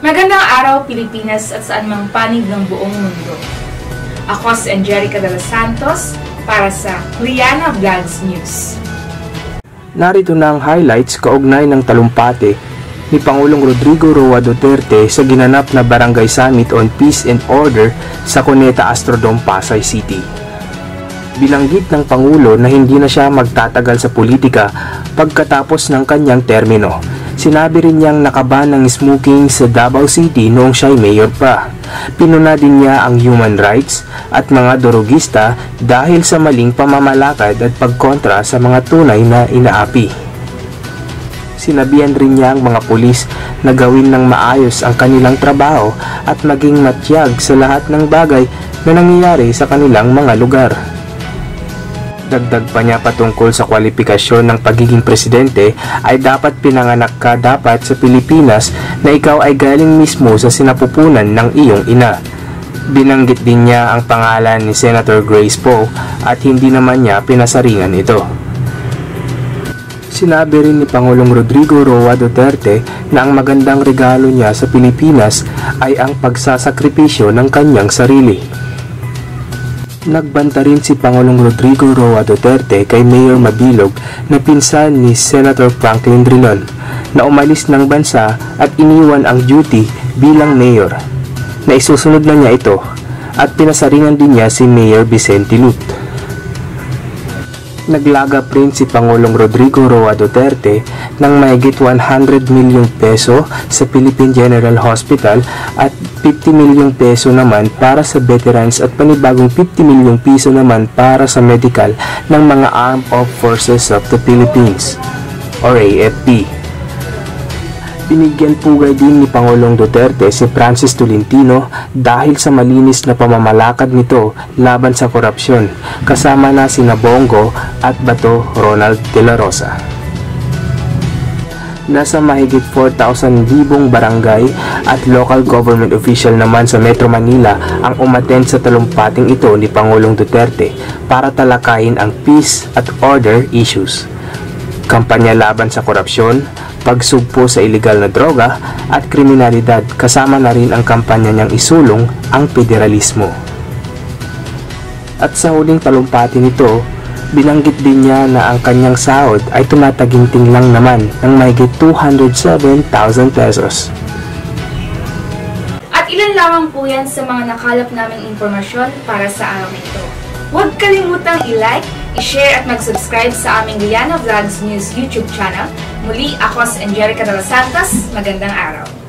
Magandang araw Pilipinas at saan mang panig ng buong mundo. Ako si Angelica de los Santos para sa Liana Vlogs News. Narito na ang highlights kaugnay ng talumpati ni Pangulong Rodrigo Roa Duterte sa ginanap na Barangay Summit on Peace and Order sa Cuneta Astrodome, Pasay City. Bilanggit ng Pangulo na hindi na siya magtatagal sa politika pagkatapos ng kanyang termino Sinabi rin niyang nakaban ng smoking sa Davao City noong siya'y mayor pa. Pinuna din niya ang human rights at mga dorogista dahil sa maling pamamalakad at pagkontra sa mga tunay na inaapi. Sinabihan rin niya ang mga pulis na gawin ng maayos ang kanilang trabaho at maging matyag sa lahat ng bagay na nangyayari sa kanilang mga lugar. Dagdag pa niya patungkol sa kwalifikasyon ng pagiging presidente ay dapat pinanganak ka dapat sa Pilipinas na ikaw ay galing mismo sa sinapupunan ng iyong ina. Binanggit din niya ang pangalan ni Senator Grace Poe at hindi naman niya pinasaringan ito. Sinabi rin ni Pangulong Rodrigo Roa Duterte na ang magandang regalo niya sa Pilipinas ay ang pagsasakripisyo ng kanyang sarili. Nagbanta rin si Pangulong Rodrigo Roa Duterte kay Mayor Mabilog na pinsan ni Senator Franklin Drilon na umalis ng bansa at iniwan ang duty bilang mayor. Na isusunod na niya ito at pinasaringan din niya si Mayor Vicente Lut. Naglagap rin si Pangulong Rodrigo Roa Duterte ng mahigit 100 milyong peso sa Philippine General Hospital at 50 milyong peso naman para sa veterans at panibagong 50 milyong piso naman para sa medical ng mga Armed Forces of the Philippines or AFP. Binigyan pugay din ni Pangulong Duterte si Francis Tolentino dahil sa malinis na pamamalakad nito laban sa korupsyon, kasama na si Bongo at Bato Ronald de la Rosa. Nasa mahigit 4,000 libong barangay at local government official naman sa Metro Manila ang umattend sa talumpating ito ni Pangulong Duterte para talakayin ang peace at order issues. Kampanya laban sa korupsyon, pagsugpo sa ilegal na droga at kriminalidad kasama na rin ang kampanya niyang isulong ang federalismo. At sa huling talumpati nito, binanggit din niya na ang kanyang sahod ay tumataginting lang naman ng mahigit 207,000 pesos. At ilan lamang po yan sa mga nakalap naming impormasyon para sa araw nito. Huwag kalimutang i-like, i-share at mag-subscribe sa aming Liana Vlogs News YouTube channel. Muli, ako si Angelica de los Santos. Magandang araw.